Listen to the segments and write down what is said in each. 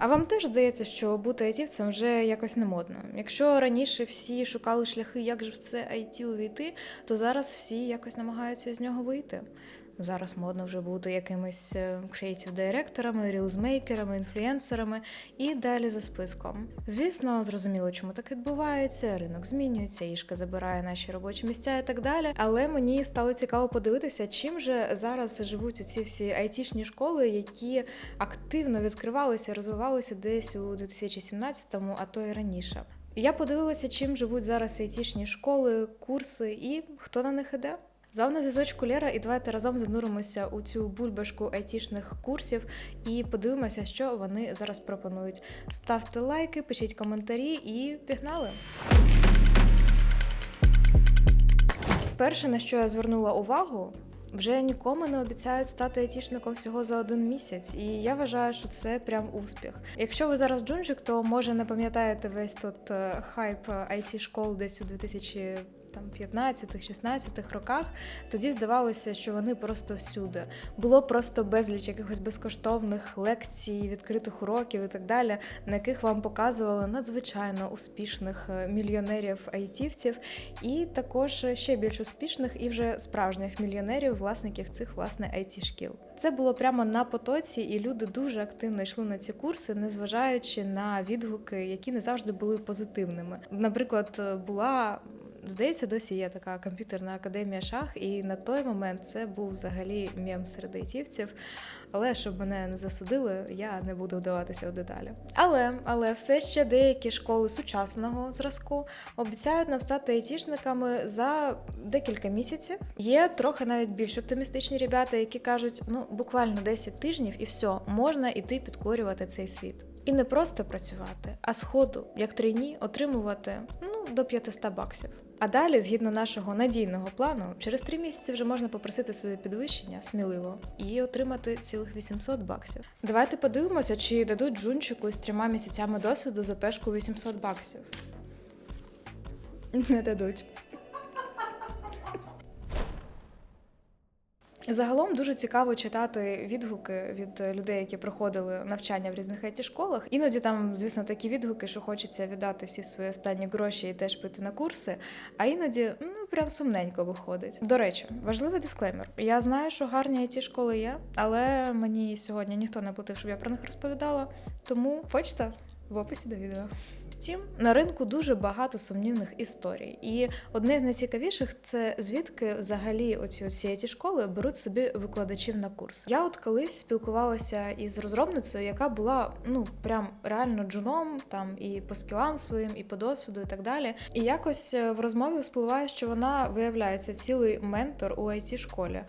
А вам теж здається, що бути айтівцем вже якось не модно. Якщо раніше всі шукали шляхи, як же в це IT увійти, то зараз всі якось намагаються з нього вийти. Зараз модно вже бути якимись креатив директорами, рілзмейкерами, інфлюенсерами і далі за списком. Звісно, зрозуміло, чому так відбувається. Ринок змінюється, ішка забирає наші робочі місця і так далі. Але мені стало цікаво подивитися, чим же зараз живуть у ці всі айтішні школи, які активно відкривалися, розвивалися десь у 2017-му, а то й раніше. Я подивилася, чим живуть зараз айтішні школи, курси і хто на них іде. З вами на зв'язочку Лера, і давайте разом зануримося у цю бульбашку айтішних курсів і подивимося, що вони зараз пропонують. Ставте лайки, пишіть коментарі і пігнали! Перше, на що я звернула увагу, вже нікому не обіцяють стати айтішником всього за один місяць, і я вважаю, що це прям успіх. Якщо ви зараз джунчик, то може не пам'ятаєте весь тут е, хайп it школ десь у 2000 там 15-16 роках, тоді здавалося, що вони просто всюди. Було просто безліч якихось безкоштовних лекцій, відкритих уроків і так далі, на яких вам показували надзвичайно успішних е, мільйонерів айтівців, і також ще більш успішних і вже справжніх мільйонерів, власників цих власне it шкіл. Це було прямо на потоці, і люди дуже активно йшли на ці курси, незважаючи на відгуки, які не завжди були позитивними. Наприклад, була Здається, досі є така комп'ютерна академія шах, і на той момент це був взагалі мєм серед айтівців. Але щоб мене не засудили, я не буду вдаватися в деталі. Але але все ще деякі школи сучасного зразку обіцяють нам стати айтішниками за декілька місяців. Є трохи навіть більш оптимістичні ребята, які кажуть, ну буквально 10 тижнів і все, можна іти підкорювати цей світ. І не просто працювати, а сходу, як трейні, отримувати ну до 500 баксів. А далі, згідно нашого надійного плану, через три місяці вже можна попросити собі підвищення сміливо і отримати цілих 800 баксів. Давайте подивимося, чи дадуть джунчику з трьома місяцями досвіду за пешку 800 баксів. Не дадуть. Загалом дуже цікаво читати відгуки від людей, які проходили навчання в різних it школах. Іноді там, звісно, такі відгуки, що хочеться віддати всі свої останні гроші і теж піти на курси. А іноді ну прям сумненько виходить. До речі, важливий дисклеймер. Я знаю, що гарні it школи є, але мені сьогодні ніхто не платив, щоб я про них розповідала. Тому почта в описі до відео. Втім, на ринку дуже багато сумнівних історій, і одне з найцікавіших це звідки взагалі оці оці ті школи беруть собі викладачів на курс. Я от колись спілкувалася із розробницею, яка була ну прям реально джуном, там і по скілам своїм, і по досвіду, і так далі. І якось в розмові спливає, що вона виявляється цілий ментор у it школі.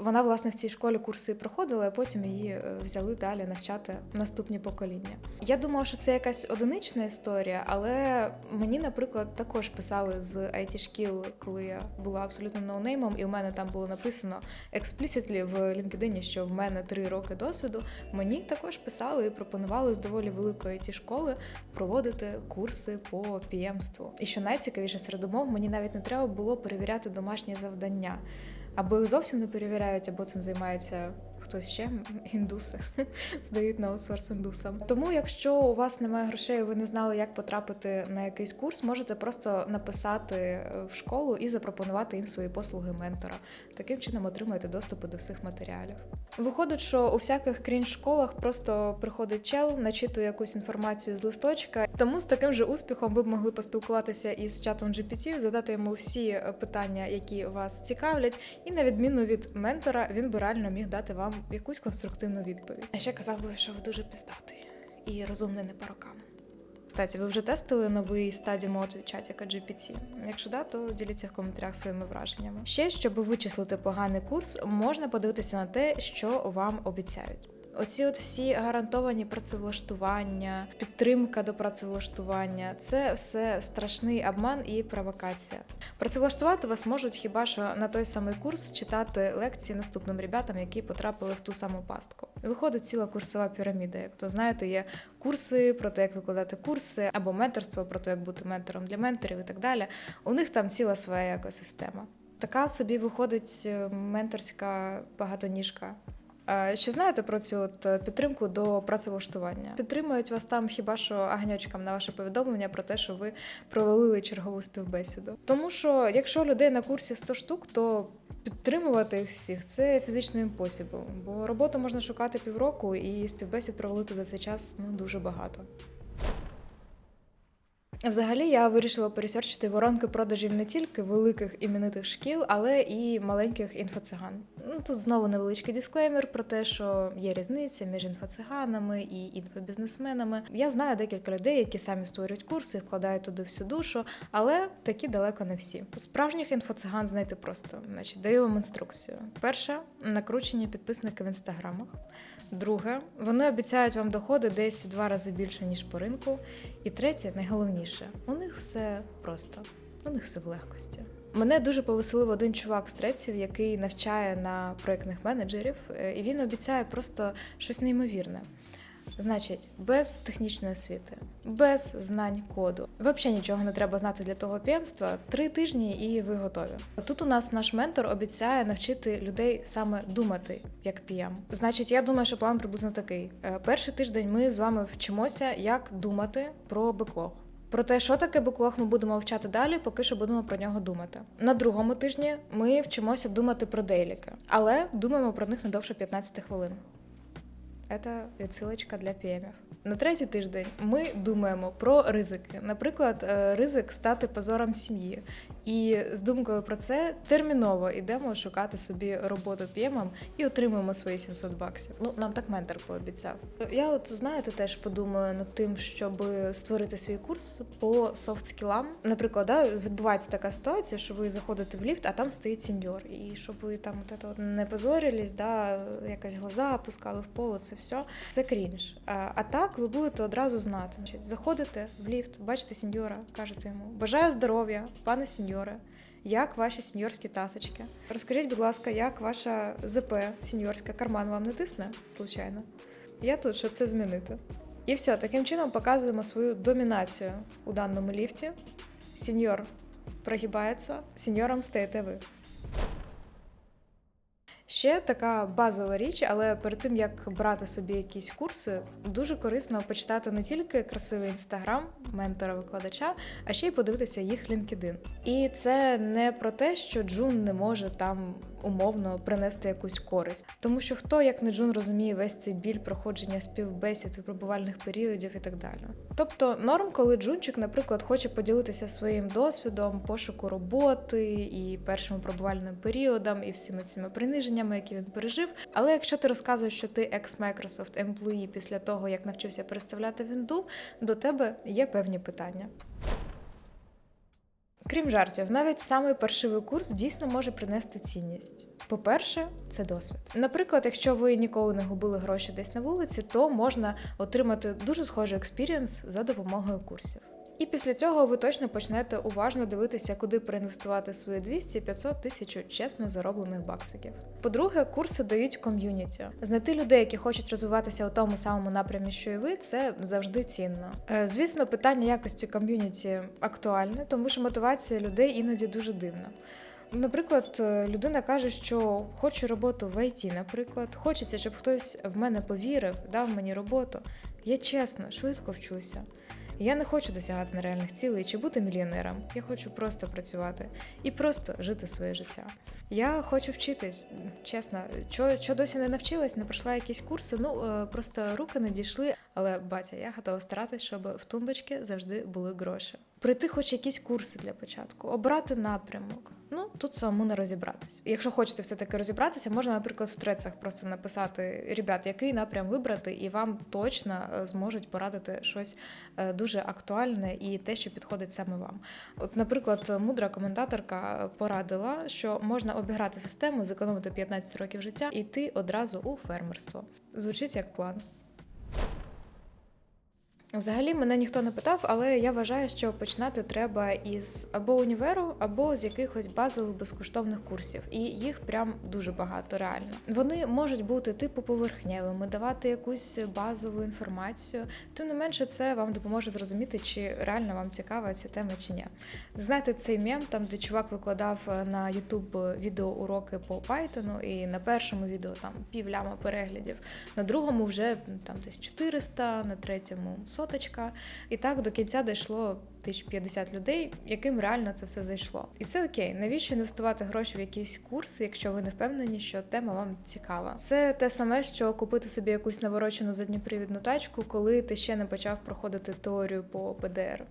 Вона, власне, в цій школі курси проходила, а потім її е, взяли далі навчати наступні покоління. Я думала, що це якась одинична історія, але мені, наприклад, також писали з it шкіл, коли я була абсолютно ноунеймом, і в мене там було написано explicitly в LinkedIn, що в мене три роки досвіду. Мені також писали і пропонували з доволі великої it школи проводити курси по піємству. І що найцікавіше серед умов, мені навіть не треба було перевіряти домашні завдання або їх зовсім не перевіряють, або цим займається хтось ще індуси здають на аутсорс індусам. Тому, якщо у вас немає грошей, ви не знали, як потрапити на якийсь курс, можете просто написати е, в школу і запропонувати їм свої послуги ментора. Таким чином отримаєте доступи до всіх матеріалів. Виходить, що у всяких крінж школах просто приходить чел, начитує якусь інформацію з листочка. Тому з таким же успіхом ви б могли поспілкуватися із чатом GPT, задати йому всі е, питання, які вас цікавлять, і на відміну від ментора, він би реально міг дати вам якусь конструктивну відповідь. А ще казав би, що ви дуже піздатий і розумний не по рокам. Кстати, ви вже тестили новий стадій мод чатіка GPT? Якщо да, то діліться в коментарях своїми враженнями. Ще щоб вичислити поганий курс, можна подивитися на те, що вам обіцяють. Оці от всі гарантовані працевлаштування, підтримка до працевлаштування це все страшний обман і провокація. Працевлаштувати вас можуть хіба що на той самий курс читати лекції наступним ребятам, які потрапили в ту саму пастку. Виходить ціла курсова піраміда. Як то знаєте, є курси про те, як викладати курси, або менторство про те, як бути ментором для менторів і так далі. У них там ціла своя екосистема. Така собі виходить менторська багатоніжка Е, Що знаєте про цю от е, підтримку до працевлаштування? Підтримують вас там хіба що агньочкам на ваше повідомлення про те, що ви провалили чергову співбесіду. Тому що якщо людей на курсі 100 штук, то підтримувати їх всіх це фізично impossible, бо роботу можна шукати півроку і співбесід провалити за цей час ну дуже багато. Взагалі я вирішила пересерчити воронки продажів не тільки великих іменитих шкіл, але і маленьких інфоциган. Ну тут знову невеличкий дисклеймер про те, що є різниця між інфоциганами і інфобізнесменами. Я знаю декілька людей, які самі створюють курси, вкладають туди всю душу, але такі далеко не всі. Справжніх інфоциган знайти просто. Значить, даю вам інструкцію. Перше накручені підписники в інстаграмах. Друге, вони обіцяють вам доходи десь в два рази більше, ніж по ринку. І третє, найголовніше, у них все просто, у них все в легкості. Мене дуже повеселив один чувак з треців, який навчає на проєктних менеджерів, е, і він обіцяє просто щось неймовірне. Значить, без технічної освіти, без знань коду. Взагалі нічого не треба знати для того пємства. Три тижні і ви готові. Тут у нас наш ментор обіцяє навчити людей саме думати як PM. Значить, я думаю, що план приблизно такий: Е, перший тиждень ми з вами вчимося, як думати про беклог. Про те, що таке беклог, ми будемо вивчати далі, поки що будемо про нього думати. На другому тижні ми вчимося думати про дейліки, але думаємо про них не довше 15 хвилин. Це відсилочка для піемів. На третій тиждень ми думаємо про ризики. Наприклад, е, ризик стати позором сім'ї. І з думкою про це терміново йдемо шукати собі роботу п'ємом і отримуємо свої 700 баксів. Ну нам так ментор пообіцяв. Я, от знаєте, теж подумаю над тим, щоб створити свій курс по софт-скілам. Наприклад, да, відбувається така ситуація, що ви заходите в ліфт, а там стоїть сеньор. І щоб ви там от от не позорились, да, якось глаза опускали в поле, це все. Це крінж. А, а так ви будете одразу знати. Заходите в ліфт, бачите сеньора, кажете йому Бажаю здоров'я, пане сеньоре. Як ваші сеньорські тасочки? Розкажіть, будь ласка, як ваша ЗП сеньорська карман вам не тисне, случайно? Я тут, щоб це змінити. І все, таким чином показуємо свою домінацію у даному ліфті. Сеньор прогибається, сеньором стаєте ви. Ще така базова річ, але перед тим як брати собі якісь курси, дуже корисно почитати не тільки красивий інстаграм ментора-викладача, а ще й подивитися їх LinkedIn. І це не про те, що Джун не може там умовно принести якусь користь, тому що хто як не Джун розуміє весь цей біль проходження співбесід, випробувальних періодів і так далі. Тобто норм, коли Джунчик, наприклад, хоче поділитися своїм досвідом пошуку роботи і першим випробувальним періодом, і всіми цими приниженнями, які він пережив. Але якщо ти розказуєш, що ти екс-Microsoft employee після того, як навчився переставляти вінду, до тебе є певні питання. Крім жартів, навіть самий паршивий курс дійсно може принести цінність. По-перше, це досвід. Наприклад, якщо ви ніколи не губили гроші десь на вулиці, то можна отримати дуже схожий експірієнс за допомогою курсів. І після цього ви точно почнете уважно дивитися, куди проінвестувати свої 200, 500 тисяч чесно зароблених баксиків. По-друге, курси дають ком'юніті. Знайти людей, які хочуть розвиватися у тому самому напрямі, що і ви, це завжди цінно. Е, Звісно, питання якості ком'юніті актуальне, тому що мотивація людей іноді дуже дивна. Наприклад, е, людина каже, що хочу роботу в ІТ, наприклад, хочеться, щоб хтось в мене повірив, дав мені роботу. Я чесно, швидко вчуся. Я не хочу досягати нереальних цілей чи бути мільйонером. Я хочу просто працювати і просто жити своє життя. Я хочу вчитись, чесно, що, досі не навчилась, не пройшла якісь курси. Ну е, просто руки не дійшли. Але батя, я готова старатись, щоб в тумбочці завжди були гроші. Пройти хоч якісь курси для початку, обрати напрямок. Ну тут самому не розібратись. Якщо хочете все-таки розібратися, можна, наприклад, в трецах просто написати ребят, який напрям вибрати, і вам точно е, зможуть порадити щось е, дуже актуальне і те, що підходить саме вам. От, наприклад, мудра коментаторка порадила, що можна обіграти систему, зекономити 15 років життя і йти одразу у фермерство. Звучить як план. Взагалі мене ніхто не питав, але я вважаю, що починати треба із або універу, або з якихось базових безкоштовних курсів, і їх прям дуже багато реально. Вони можуть бути типу поверхневими, давати якусь базову інформацію. Тим не менше, це вам допоможе зрозуміти, чи реально вам цікава ця тема чи ні. Знаєте, цей мем, там де чувак викладав е, на YouTube відеоуроки по Python, і на першому відео там півляма переглядів, на другому вже там десь 400, на третьому соточка. І так до кінця дійшло 1050 людей, яким реально це все зайшло. І це окей. Навіщо інвестувати гроші в якісь курси, якщо ви не впевнені, що тема вам цікава? Це те саме, що купити собі якусь наворочену задніпривідну тачку, коли ти ще не почав проходити теорію по ПДР.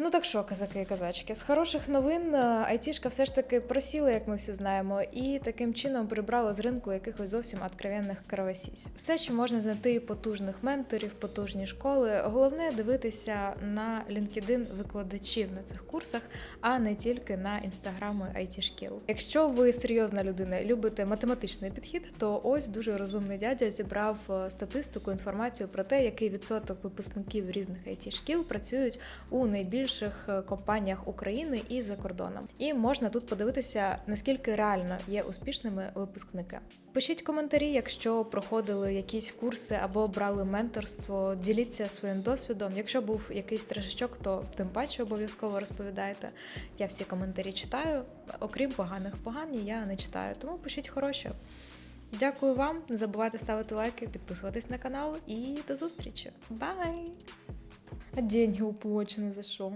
Ну так що, казаки і казачки, з хороших новин е, айтішка все ж таки просіла, як ми всі знаємо, і таким чином прибрала з ринку якихось зовсім откровенних кровосісь. Все, що можна знайти потужних менторів, потужні школи. Головне дивитися на LinkedIn викладачів на цих курсах, а не тільки на інстаграми IT шкіл. Якщо ви серйозна людина, любите математичний підхід, то ось дуже розумний дядя зібрав е, статистику, інформацію про те, який відсоток випускників різних it шкіл працюють у найбільших е, компаніях України і за кордоном. І можна тут подивитися, наскільки реально є успішними випускники. Пишіть коментарі, якщо проходили якісь курси або брали менторство, діліться своїм досвідом. Якщо був якийсь трешечок, то тим паче обов'язково розповідайте. Я всі коментарі читаю. Окрім поганих, погані я не читаю, тому пишіть хороші. Дякую вам. Не забувайте ставити лайки, підписуватись на канал і до зустрічі. Бай! Деньги уплочены за що?